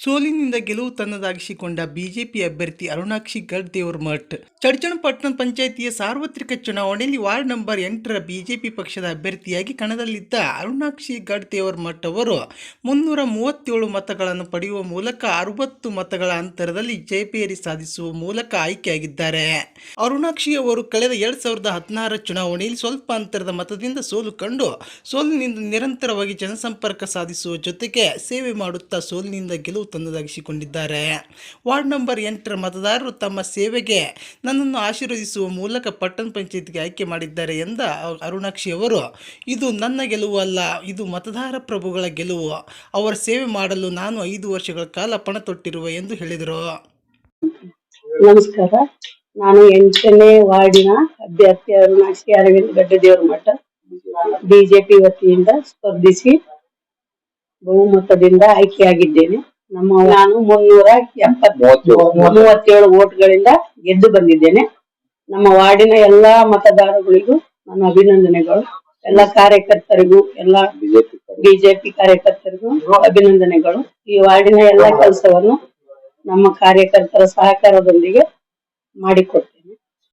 ಸೋಲಿನಿಂದ ಗೆಲುವು ತನ್ನದಾಗಿಸಿಕೊಂಡ ಬಿಜೆಪಿ ಅಭ್ಯರ್ಥಿ ಅರುಣಾಕ್ಷಿ ಗಡ್ ದೇವರಮಠ್ ಚಡ್ಚಣಪಟ್ಟಣ ಪಂಚಾಯಿತಿಯ ಸಾರ್ವತ್ರಿಕ ಚುನಾವಣೆಯಲ್ಲಿ ವಾರ್ಡ್ ನಂಬರ್ ಎಂಟರ ಬಿಜೆಪಿ ಪಕ್ಷದ ಅಭ್ಯರ್ಥಿಯಾಗಿ ಕಣದಲ್ಲಿದ್ದ ಅರುಣಾಕ್ಷಿ ಗಡ್ ದೇವರಮಠ್ ಅವರು ಮುನ್ನೂರ ಮೂವತ್ತೇಳು ಮತಗಳನ್ನು ಪಡೆಯುವ ಮೂಲಕ ಅರವತ್ತು ಮತಗಳ ಅಂತರದಲ್ಲಿ ಜಯಪೇರಿ ಸಾಧಿಸುವ ಮೂಲಕ ಆಯ್ಕೆಯಾಗಿದ್ದಾರೆ. ಅರುಣಾಕ್ಷಿ ಅವರು ಕಳೆದ ಎರಡ್ ಸಾವಿರದ ಹದಿನಾರರ ಚುನಾವಣೆಯಲ್ಲಿ ಸ್ವಲ್ಪ ಅಂತರದ ಮತದಿಂದ ಸೋಲು ಕಂಡು ಸೋಲಿನಿಂದ ನಿರಂತರವಾಗಿ ಜನಸಂಪರ್ಕ ಸಾಧಿಸುವ ಜೊತೆಗೆ ಸೇವೆ ಮಾಡುತ್ತಾ ಸೋಲಿನಿಂದ ಗೆಲುವು ತಂದದಾಗಿಸಿಕೊಂಡಿದ್ದಾರೆ. ವಾರ್ಡ್ ನಂಬರ್ ಎಂಟರ ಮತದಾರರು ತಮ್ಮ ಸೇವೆಗೆ ನನ್ನನ್ನು ಆಶೀರ್ವದಿಸುವ ಮೂಲಕ ಪಟ್ಟಣ ಪಂಚಾಯತ್ಗೆ ಆಯ್ಕೆ ಮಾಡಿದ್ದಾರೆ ಎಂದ ಅರುಣಾಕ್ಷಿ ಅವರು. ಇದು ನನ್ನ ಗೆಲುವು ಅಲ್ಲ, ಇದು ಮತದಾರ ಪ್ರಭುಗಳ ಗೆಲುವು. ಅವರ ಸೇವೆ ಮಾಡಲು ನಾನು ಐದು ವರ್ಷಗಳ ಕಾಲ ಪಣ ತೊಟ್ಟಿರುವ ಎಂದು ಹೇಳಿದರು. ನಮಸ್ಕಾರ. ನಾನು ಎಂಟನೇ ವಾರ್ಡಿನ ಅಭ್ಯರ್ಥಿ ಅರುಣಾಕ್ಷಿ ಅರವಿಂದ್ ಗಡ್ಡದೇವರ ಮಠ ಬಿಜೆಪಿ ವತಿಯಿಂದ ಸ್ಪರ್ಧಿಸಿ ಬಹುಮತದಿಂದ ಆಯ್ಕೆಯಾಗಿದ್ದೇನೆ. ನಮ್ಮ ನಾನು ಮುನ್ನೂರ ಎಪ್ಪತ್ತು ಮೂವತ್ತೇಳು. ಓಟ್ಗಳಿಂದ ಗೆದ್ದು ಬಂದಿದ್ದೇನೆ. ನಮ್ಮ ವಾರ್ಡಿನ ಎಲ್ಲಾ ಮತದಾರಗಳಿಗೂ ನನ್ನ ಅಭಿನಂದನೆಗಳು. ಎಲ್ಲ ಕಾರ್ಯಕರ್ತರಿಗೂ ಎಲ್ಲ ಬಿಜೆಪಿ ಕಾರ್ಯಕರ್ತರಿಗೂ ಅಭಿನಂದನೆಗಳು. ಈ ವಾರ್ಡಿನ ಎಲ್ಲಾ ಕೆಲಸವನ್ನು ನಮ್ಮ ಕಾರ್ಯಕರ್ತರ ಸಹಕಾರದೊಂದಿಗೆ ಮಾಡಿಕೊಟ್ಟು